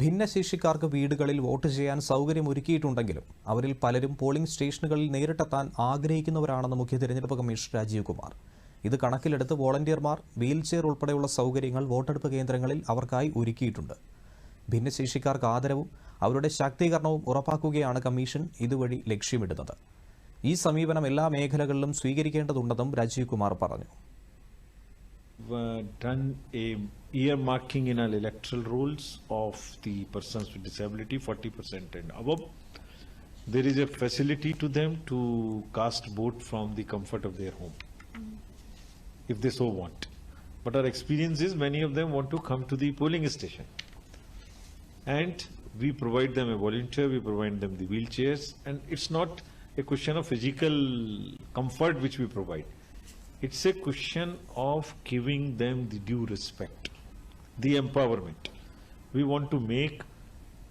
ഭിന്നശേഷിക്കാർക്ക് വീടുകളിൽ വോട്ട് ചെയ്യാൻ സൗകര്യമൊരുക്കിയിട്ടുണ്ടെങ്കിലും അവരിൽ പലരും പോളിംഗ് സ്റ്റേഷനുകളിൽ നേരിട്ടെത്താൻ ആഗ്രഹിക്കുന്നവരാണെന്ന് മുഖ്യ തിരഞ്ഞെടുപ്പ് കമ്മീഷണർ രാജീവ് കുമാർ. ഇത് കണക്കിലെടുത്ത് വോളണ്ടിയർമാർ വീൽചെയർ ഉൾപ്പെടെയുള്ള സൗകര്യങ്ങൾ വോട്ടെടുപ്പ് കേന്ദ്രങ്ങളിൽ അവർക്കായി ഒരുക്കിയിട്ടുണ്ട്. ഭിന്നശേഷിക്കാർക്ക് ആദരവും അവരുടെ ശാക്തീകരണവും ഉറപ്പാക്കുകയാണ് കമ്മീഷൻ ഇതുവഴി ലക്ഷ്യമിടുന്നത്. ഈ സമീപനം എല്ലാ മേഖലകളിലും സ്വീകരിക്കേണ്ടതുണ്ടെന്നും രാജീവ് കുമാർ പറഞ്ഞു. Done a earmarking in our electoral rules of the persons with disability, 40% and above. There is a facility to them to cast vote from the comfort of their home, if they so want. But our experience is many of them want to come to the polling station. And we provide them a volunteer, we provide them the wheelchairs, and it's not a question of physical comfort which we provide. It's a question of giving them the due respect, the empowerment. We want to make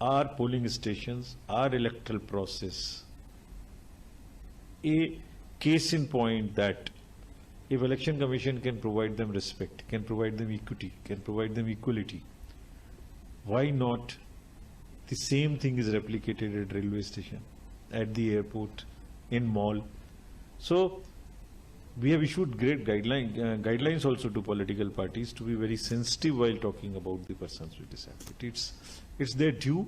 our polling stations, our electoral process a case in point that if election commission can provide them respect, can provide them equity, can provide them equality, why not the same thing is replicated at railway station, at the airport, in mall. So we have issued great guideline, uh, guidelines also to political parties to be very sensitive while talking about the persons with disability. It's, it's their due